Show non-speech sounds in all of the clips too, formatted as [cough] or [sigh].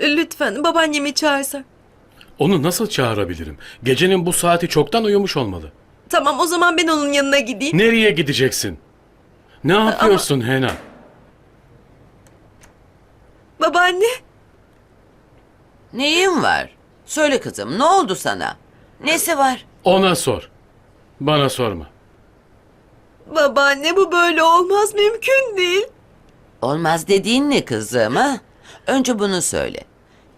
Lütfen babaannemi çağırsan. Onu nasıl çağırabilirim? Gecenin bu saati çoktan uyumuş olmalı. Tamam o zaman ben onun yanına gideyim. Nereye gideceksin? Ne yapıyorsun Hena? Babaanne. Neyin var? Söyle kızım ne oldu sana? Nesi var? Ona sor. Bana sorma. Babaanne bu böyle olmaz mümkün değil. Olmaz dediğin ne kızım ha? Önce bunu söyle.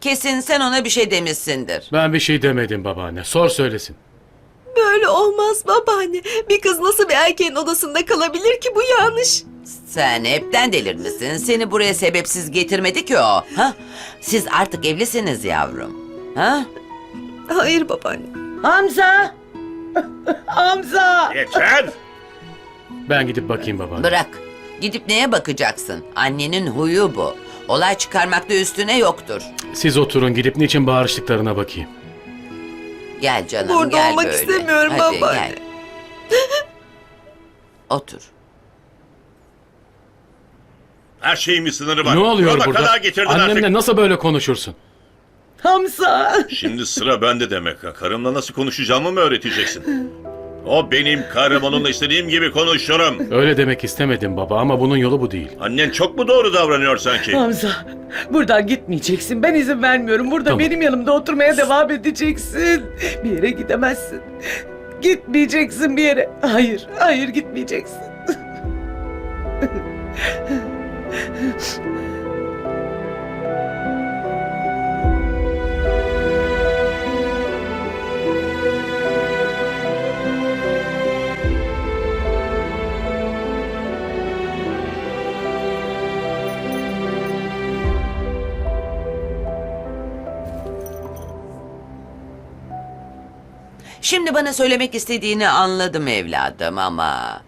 Kesin sen ona bir şey demişsindir. Ben bir şey demedim babaanne. Sor söylesin. Böyle olmaz babaanne. Bir kız nasıl bir erkeğin odasında kalabilir ki bu yanlış. Sen hepten delirmişsin. Seni buraya sebepsiz getirmedi ki o. Ha? Siz artık evlisiniz yavrum. Ha? Hayır babaanne. Hamza! [laughs] Hamza! Yeter! Ben gidip bakayım babaanne. Bırak. Gidip neye bakacaksın? Annenin huyu bu. Olay çıkarmakta üstüne yoktur. Siz oturun gidip niçin bağırıştıklarına bakayım. Gel canım Burada gel olmak böyle. istemiyorum Hadi, babaanne. Gel. [laughs] Otur. Her şeyin bir sınırı var. Ne oluyor burada? kadar getirdin Annemle artık. nasıl böyle konuşursun? Hamza! Şimdi sıra bende demek. ha. Karımla nasıl konuşacağımı mı öğreteceksin? [laughs] O benim karım onunla istediğim gibi konuşurum. Öyle demek istemedim baba ama bunun yolu bu değil. Annen çok mu doğru davranıyor sanki? Hamza! Buradan gitmeyeceksin. Ben izin vermiyorum. Burada Tamam. benim yanımda oturmaya devam edeceksin. Bir yere gidemezsin. Gitmeyeceksin bir yere. Hayır, hayır gitmeyeceksin. Şimdi bana söylemek istediğini anladım evladım ama...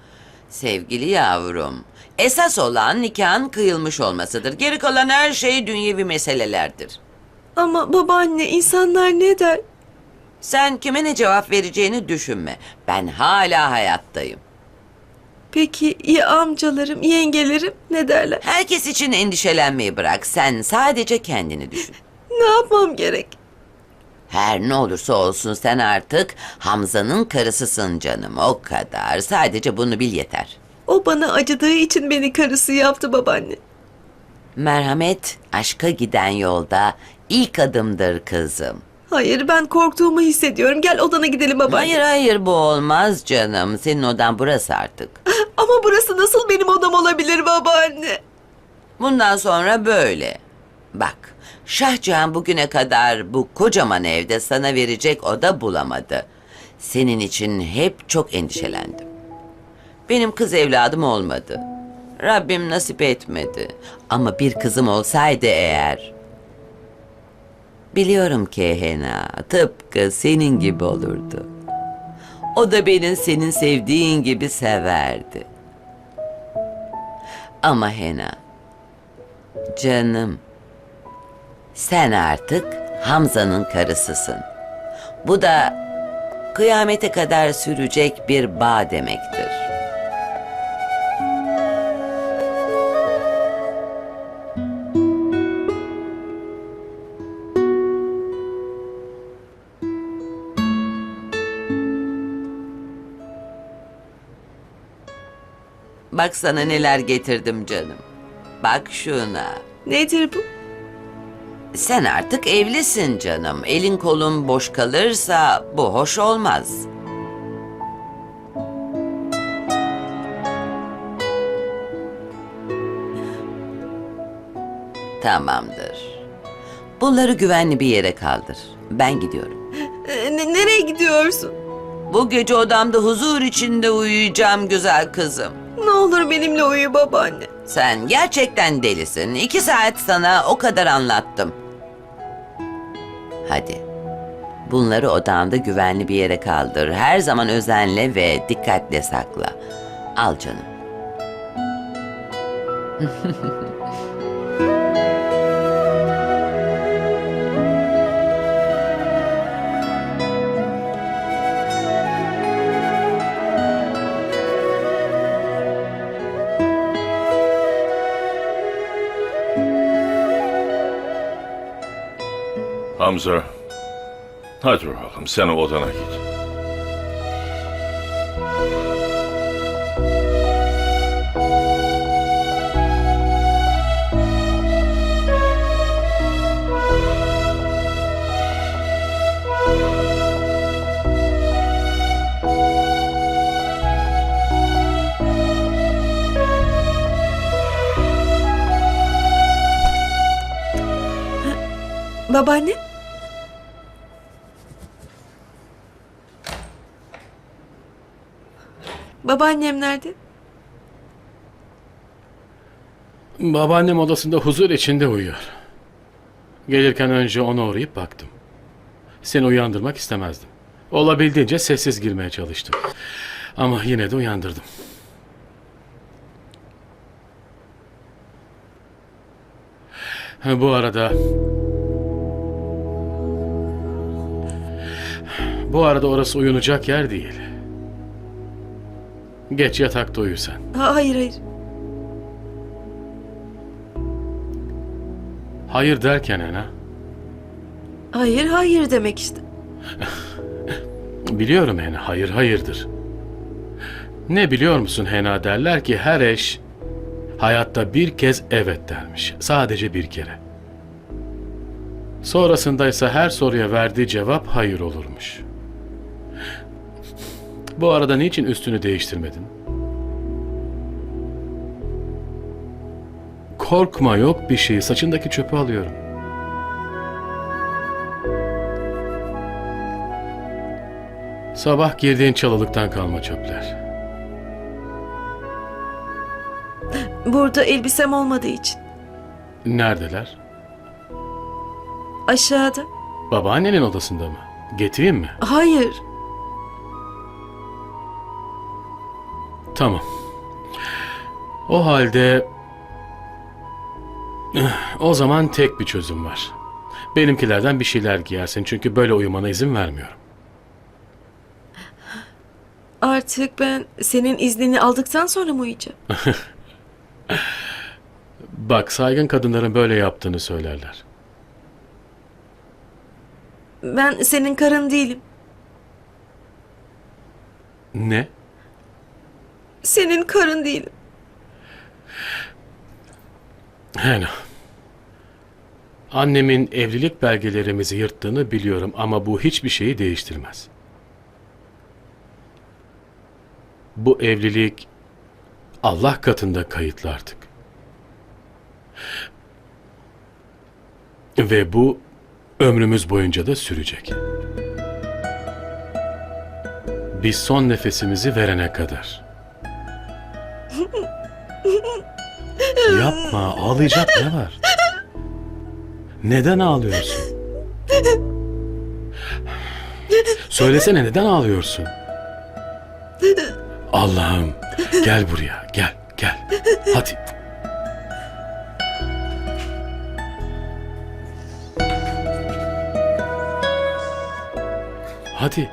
Sevgili yavrum, esas olan nikahın kıyılmış olmasıdır. Geri kalan her şey dünyevi meselelerdir. Ama babaanne insanlar ne der? Sen kime ne cevap vereceğini düşünme. Ben hala hayattayım. Peki ya amcalarım, yengelerim ne derler? Herkes için endişelenmeyi bırak. Sen sadece kendini düşün. Ne yapmam gerek? Her ne olursa olsun sen artık Hamza'nın karısısın canım. O kadar. Sadece bunu bil yeter. O bana acıdığı için beni karısı yaptı babaanne. Merhamet aşka giden yolda ilk adımdır kızım. Hayır ben korktuğumu hissediyorum. Gel odana gidelim babaanne. Hayır hayır bu olmaz canım. Senin odan burası artık. [laughs] Ama burası nasıl benim odam olabilir babaanne? Bundan sonra böyle. Bak, Şahcahan bugüne kadar bu kocaman evde sana verecek oda bulamadı. Senin için hep çok endişelendim. Benim kız evladım olmadı. Rabbim nasip etmedi. Ama bir kızım olsaydı eğer... Biliyorum ki Hena tıpkı senin gibi olurdu. O da beni senin sevdiğin gibi severdi. Ama Hena, Canım. Sen artık Hamza'nın karısısın. Bu da kıyamete kadar sürecek bir bağ demektir. Bak sana neler getirdim canım. Bak şuna. Nedir bu? Sen artık evlisin canım. Elin kolun boş kalırsa bu hoş olmaz. Tamamdır. Bunları güvenli bir yere kaldır. Ben gidiyorum. Ee, ne- nereye gidiyorsun? Bu gece odamda huzur içinde uyuyacağım güzel kızım. Ne olur benimle uyu babaanne. Sen gerçekten delisin. İki saat sana o kadar anlattım. Hadi. Bunları odanda güvenli bir yere kaldır. Her zaman özenle ve dikkatle sakla. Al canım. [laughs] Hamza, hadi bakalım sen odana git. Babaanne? Babaannem nerede? Babaannem odasında huzur içinde uyuyor. Gelirken önce ona uğrayıp baktım. Seni uyandırmak istemezdim. Olabildiğince sessiz girmeye çalıştım. Ama yine de uyandırdım. Bu arada... Bu arada orası uyunacak yer değil. Geç yatakta uyu sen. Ha, hayır hayır. Hayır derken Hena. Hayır hayır demek işte. [laughs] Biliyorum Hena, hayır hayırdır. Ne biliyor musun Hena derler ki her eş hayatta bir kez evet dermiş. Sadece bir kere. Sonrasında ise her soruya verdiği cevap hayır olurmuş. Bu arada niçin üstünü değiştirmedin? Korkma yok bir şey. Saçındaki çöpü alıyorum. Sabah girdiğin çalılıktan kalma çöpler. Burada elbisem olmadığı için. Neredeler? Aşağıda. Babaannenin odasında mı? Getireyim mi? Hayır. Tamam. O halde... O zaman tek bir çözüm var. Benimkilerden bir şeyler giyersin çünkü böyle uyumana izin vermiyorum. Artık ben senin iznini aldıktan sonra mı uyuyacağım? [laughs] Bak saygın kadınların böyle yaptığını söylerler. Ben senin karın değilim. Ne? Senin karın değilim. Hena. Annemin evlilik belgelerimizi yırttığını biliyorum ama bu hiçbir şeyi değiştirmez. Bu evlilik Allah katında kayıtlı artık. Ve bu ömrümüz boyunca da sürecek. Biz son nefesimizi verene kadar. Yapma, ağlayacak ne var? Neden ağlıyorsun? Söylesene neden ağlıyorsun? Allah'ım, gel buraya, gel, gel. Hadi. Hadi.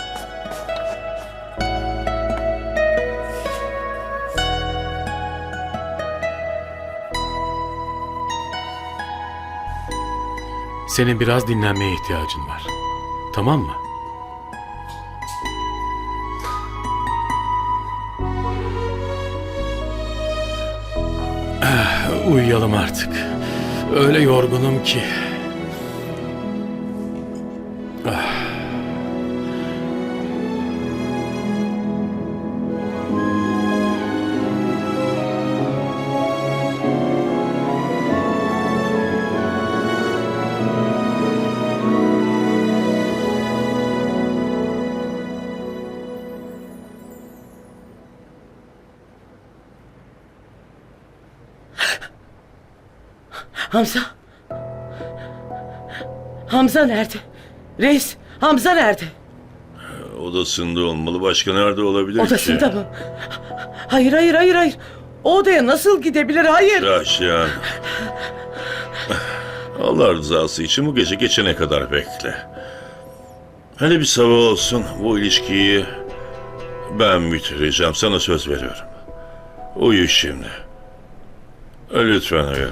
Senin biraz dinlenmeye ihtiyacın var. Tamam mı? Ah, uyuyalım artık. Öyle yorgunum ki. Hamza. Hamza nerede? Reis, Hamza nerede? Odasında olmalı. Başka nerede olabilir Odasında ki? mı? Hayır, hayır, hayır, hayır. O odaya nasıl gidebilir? Hayır. Rahşan. Allah rızası için bu gece geçene kadar bekle. Hele bir sabah olsun bu ilişkiyi ben bitireceğim. Sana söz veriyorum. Uyu şimdi. Lütfen uyu.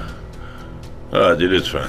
Hadi lütfen.